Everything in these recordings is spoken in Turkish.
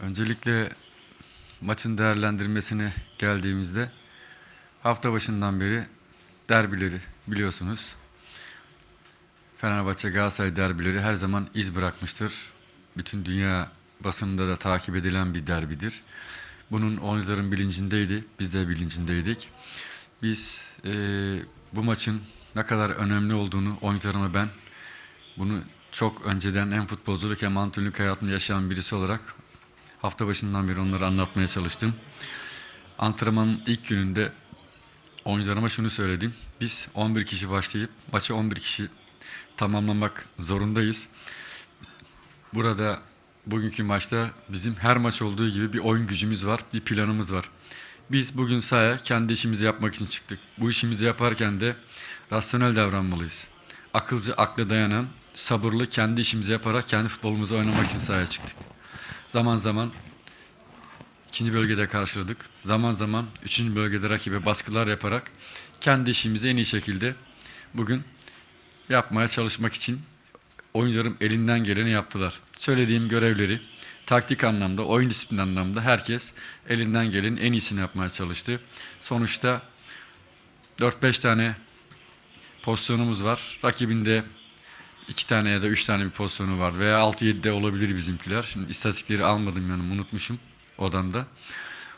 Öncelikle maçın değerlendirmesine geldiğimizde hafta başından beri derbileri biliyorsunuz. Fenerbahçe Galatasaray derbileri her zaman iz bırakmıştır. Bütün dünya basınında da takip edilen bir derbidir. Bunun oyuncuların bilincindeydi, biz de bilincindeydik. Biz eee, bu maçın ne kadar önemli olduğunu oyuncularıma ben bunu çok önceden hem futbolculuk hem antrenörlük hayatını yaşayan birisi olarak hafta başından beri onları anlatmaya çalıştım. Antrenmanın ilk gününde oyuncularıma şunu söyledim. Biz 11 kişi başlayıp maçı 11 kişi tamamlamak zorundayız. Burada bugünkü maçta bizim her maç olduğu gibi bir oyun gücümüz var, bir planımız var. Biz bugün sahaya kendi işimizi yapmak için çıktık. Bu işimizi yaparken de rasyonel davranmalıyız. Akılcı, akla dayanan, sabırlı kendi işimizi yaparak kendi futbolumuzu oynamak için sahaya çıktık. Zaman zaman ikinci bölgede karşıladık. Zaman zaman üçüncü bölgede rakibe baskılar yaparak kendi işimizi en iyi şekilde bugün yapmaya çalışmak için oyuncularım elinden geleni yaptılar. Söylediğim görevleri taktik anlamda, oyun disiplin anlamda herkes elinden gelenin en iyisini yapmaya çalıştı. Sonuçta 4-5 tane pozisyonumuz var. Rakibinde iki tane ya da üç tane bir pozisyonu var veya 6-7 de olabilir bizimkiler. Şimdi istatistikleri almadım yani unutmuşum odamda.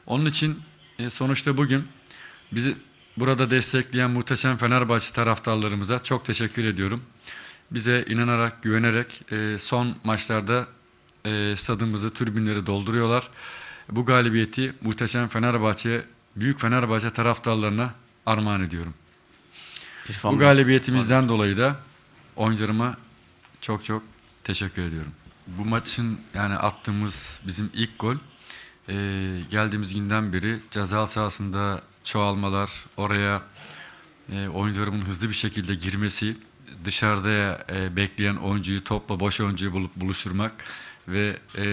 Onun için e, sonuçta bugün bizi burada destekleyen muhteşem Fenerbahçe taraftarlarımıza çok teşekkür ediyorum. Bize inanarak, güvenerek e, son maçlarda e, stadımızı, tribünleri dolduruyorlar. Bu galibiyeti muhteşem Fenerbahçe, büyük Fenerbahçe taraftarlarına armağan ediyorum. Bu galibiyetimizden dolayı da oyuncularıma çok çok teşekkür ediyorum. Bu maçın yani attığımız bizim ilk gol e, geldiğimiz günden beri ceza sahasında çoğalmalar, oraya e, oyuncularımın hızlı bir şekilde girmesi, dışarıda e, bekleyen oyuncuyu topla boş oyuncuyu bulup buluşturmak ve e,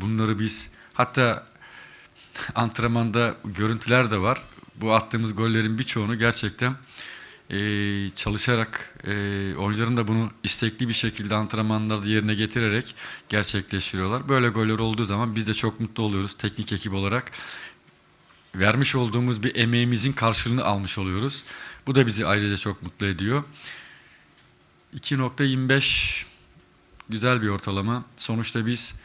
bunları biz hatta antrenmanda görüntüler de var. Bu attığımız gollerin birçoğunu gerçekten e, çalışarak e, oyuncuların da bunu istekli bir şekilde antrenmanlarda yerine getirerek gerçekleştiriyorlar. Böyle goller olduğu zaman biz de çok mutlu oluyoruz teknik ekip olarak. Vermiş olduğumuz bir emeğimizin karşılığını almış oluyoruz. Bu da bizi ayrıca çok mutlu ediyor. 2.25 güzel bir ortalama. Sonuçta biz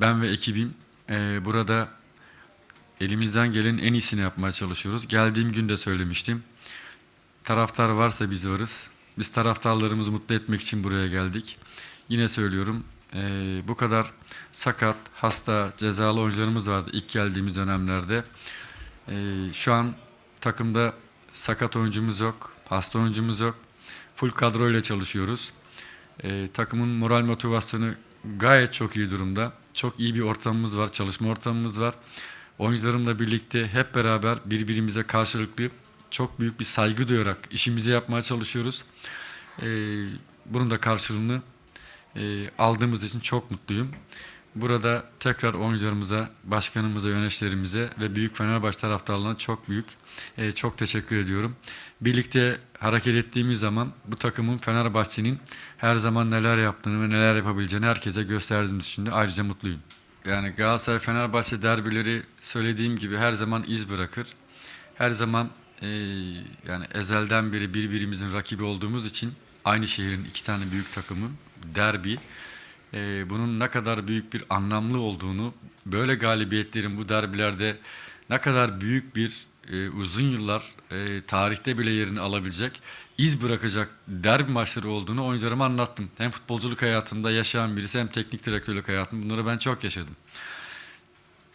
ben ve ekibim e, burada elimizden gelenin en iyisini yapmaya çalışıyoruz. Geldiğim gün de söylemiştim. Taraftar varsa biz varız. Biz taraftarlarımızı mutlu etmek için buraya geldik. Yine söylüyorum eee, bu kadar sakat, hasta, cezalı oyuncularımız vardı ilk geldiğimiz dönemlerde. Eee, şu an takımda sakat oyuncumuz yok, hasta oyuncumuz yok. Full kadroyla çalışıyoruz. Eee, takımın moral motivasyonu gayet çok iyi durumda. Çok iyi bir ortamımız var, çalışma ortamımız var. Oyuncularımla birlikte hep beraber birbirimize karşılıklı çok büyük bir saygı duyarak işimizi yapmaya çalışıyoruz. Ee, bunun da karşılığını e, aldığımız için çok mutluyum. Burada tekrar oyuncularımıza, başkanımıza, yöneticilerimize ve büyük Fenerbahçe taraftarlarına çok büyük, e, çok teşekkür ediyorum. Birlikte hareket ettiğimiz zaman bu takımın Fenerbahçe'nin her zaman neler yaptığını ve neler yapabileceğini herkese gösterdiğimiz için de ayrıca mutluyum. Yani Galatasaray Fenerbahçe derbileri söylediğim gibi her zaman iz bırakır. Her zaman e, yani ezelden beri birbirimizin rakibi olduğumuz için aynı şehrin iki tane büyük takımı derbi e, bunun ne kadar büyük bir anlamlı olduğunu böyle galibiyetlerin bu derbilerde ne kadar büyük bir e, uzun yıllar e, tarihte bile yerini alabilecek iz bırakacak derbi maçları olduğunu oyuncularıma anlattım. Hem futbolculuk hayatında yaşayan birisi hem teknik direktörlük hayatında bunları ben çok yaşadım.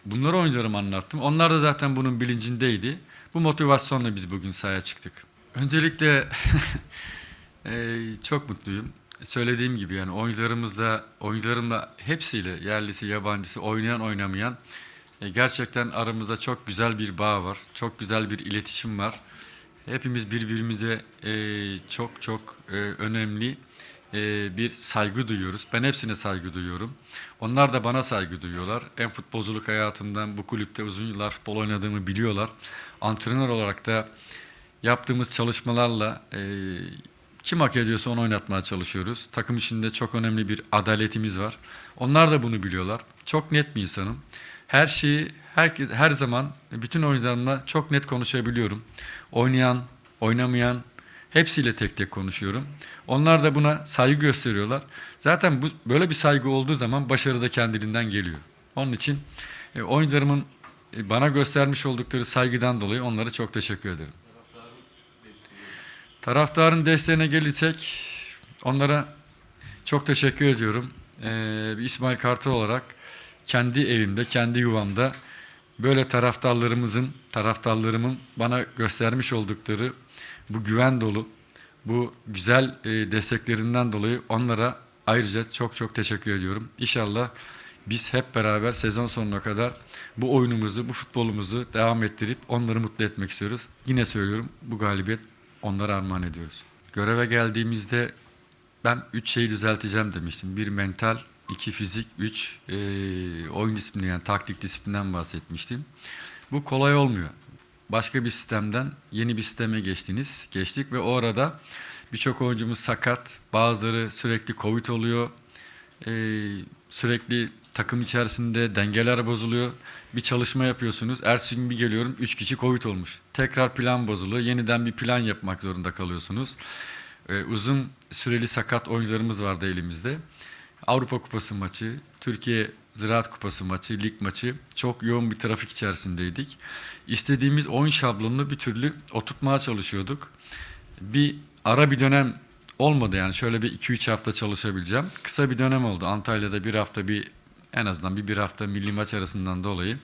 Bunları oyuncularıma anlattım. Onlar da zaten bunun bilincindeydi. Bu motivasyonla biz bugün sahaya çıktık. Öncelikle eee, çok mutluyum. Söylediğim gibi yani oyuncularımızla, oyuncularımla hepsiyle yerlisi, yabancısı, oynayan, oynamayan e, gerçekten aramızda çok güzel bir bağ var. Çok güzel bir iletişim var. Hepimiz birbirimize e, çok çok e, önemli e, bir saygı duyuyoruz. Ben hepsine saygı duyuyorum. Onlar da bana saygı duyuyorlar. Hem futbolculuk hayatımdan bu kulüpte uzun yıllar futbol oynadığımı biliyorlar. Antrenör olarak da yaptığımız çalışmalarla e, kim hak ediyorsa onu oynatmaya çalışıyoruz. Takım içinde çok önemli bir adaletimiz var. Onlar da bunu biliyorlar. Çok net bir insanım. her şeyi herkes her zaman bütün oyuncularımla çok net konuşabiliyorum. Oynayan, oynamayan hepsiyle tek tek konuşuyorum. Onlar da buna saygı gösteriyorlar. Zaten bu böyle bir saygı olduğu zaman başarı da kendiliğinden geliyor. Onun için e, oyuncularımın e, bana göstermiş oldukları saygıdan dolayı onlara çok teşekkür ederim. Taraftarın desteğine gelirsek onlara çok teşekkür ediyorum. Ee, İsmail Kartal olarak kendi evimde, kendi yuvamda böyle taraftarlarımızın, taraftarlarımın bana göstermiş oldukları bu güven dolu, bu güzel e, desteklerinden dolayı onlara ayrıca çok çok teşekkür ediyorum. İnşallah biz hep beraber sezon sonuna kadar bu oyunumuzu, bu futbolumuzu devam ettirip onları mutlu etmek istiyoruz. Yine söylüyorum bu galibiyet onlara armağan ediyoruz. Göreve geldiğimizde ben üç şeyi düzelteceğim demiştim. Bir mental, iki fizik, üç e, oyun disiplini yani taktik disiplinden bahsetmiştim. Bu kolay olmuyor. Başka bir sistemden yeni bir sisteme geçtiniz, geçtik ve o arada birçok oyuncumuz sakat, bazıları sürekli covid oluyor, e, sürekli takım içerisinde dengeler bozuluyor. Bir çalışma yapıyorsunuz. Ertesi gün bir geliyorum 3 kişi Covid olmuş. Tekrar plan bozuluyor. Yeniden bir plan yapmak zorunda kalıyorsunuz. Ee, uzun süreli sakat oyuncularımız vardı elimizde. Avrupa Kupası maçı, Türkiye Ziraat Kupası maçı, lig maçı çok yoğun bir trafik içerisindeydik. İstediğimiz oyun şablonunu bir türlü oturtmaya çalışıyorduk. Bir ara bir dönem olmadı yani şöyle bir 2-3 hafta çalışabileceğim. Kısa bir dönem oldu. Antalya'da bir hafta bir en azından bir bir hafta milli maç arasından dolayı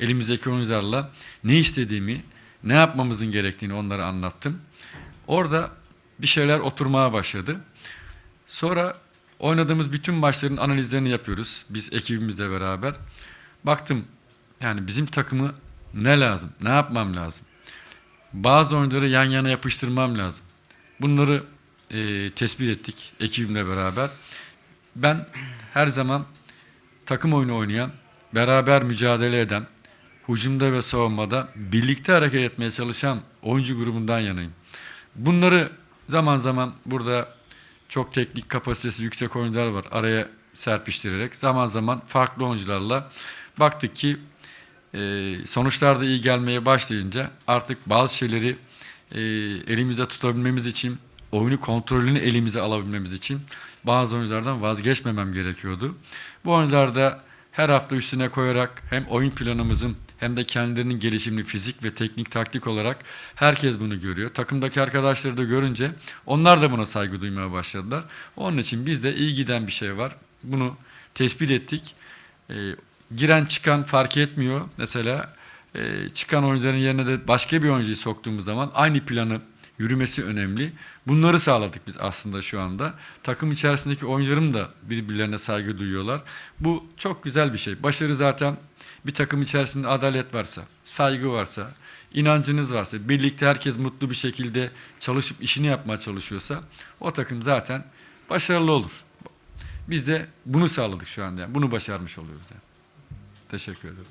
elimizdeki oyuncularla ne istediğimi, ne yapmamızın gerektiğini onlara anlattım. Orada bir şeyler oturmaya başladı. Sonra oynadığımız bütün maçların analizlerini yapıyoruz. Biz ekibimizle beraber. Baktım yani bizim takımı ne lazım, ne yapmam lazım. Bazı oyuncuları yan yana yapıştırmam lazım. Bunları e, tespit ettik ekibimle beraber. Ben her zaman takım oyunu oynayan, beraber mücadele eden, hücumda ve savunmada birlikte hareket etmeye çalışan oyuncu grubundan yanayım. Bunları zaman zaman burada çok teknik kapasitesi yüksek oyuncular var. Araya serpiştirerek zaman zaman farklı oyuncularla baktık ki e, sonuçlar da iyi gelmeye başlayınca artık bazı şeyleri e, elimizde tutabilmemiz için oyunu kontrolünü elimize alabilmemiz için bazı oyunculardan vazgeçmemem gerekiyordu. Bu oyuncularda her hafta üstüne koyarak hem oyun planımızın hem de kendilerinin gelişimini fizik ve teknik taktik olarak herkes bunu görüyor. Takımdaki arkadaşları da görünce onlar da buna saygı duymaya başladılar. Onun için bizde iyi giden bir şey var. Bunu tespit ettik. Ee, giren çıkan fark etmiyor. Mesela e, çıkan oyuncuların yerine de başka bir oyuncuyu soktuğumuz zaman aynı planı yürümesi önemli. Bunları sağladık biz aslında şu anda. Takım içerisindeki oyuncularım da birbirlerine saygı duyuyorlar. Bu çok güzel bir şey. Başarı zaten bir takım içerisinde adalet varsa, saygı varsa, inancınız varsa, birlikte herkes mutlu bir şekilde çalışıp işini yapmaya çalışıyorsa o takım zaten başarılı olur. Biz de bunu sağladık şu anda. Yani. Bunu başarmış oluyoruz. Yani. Teşekkür ederim.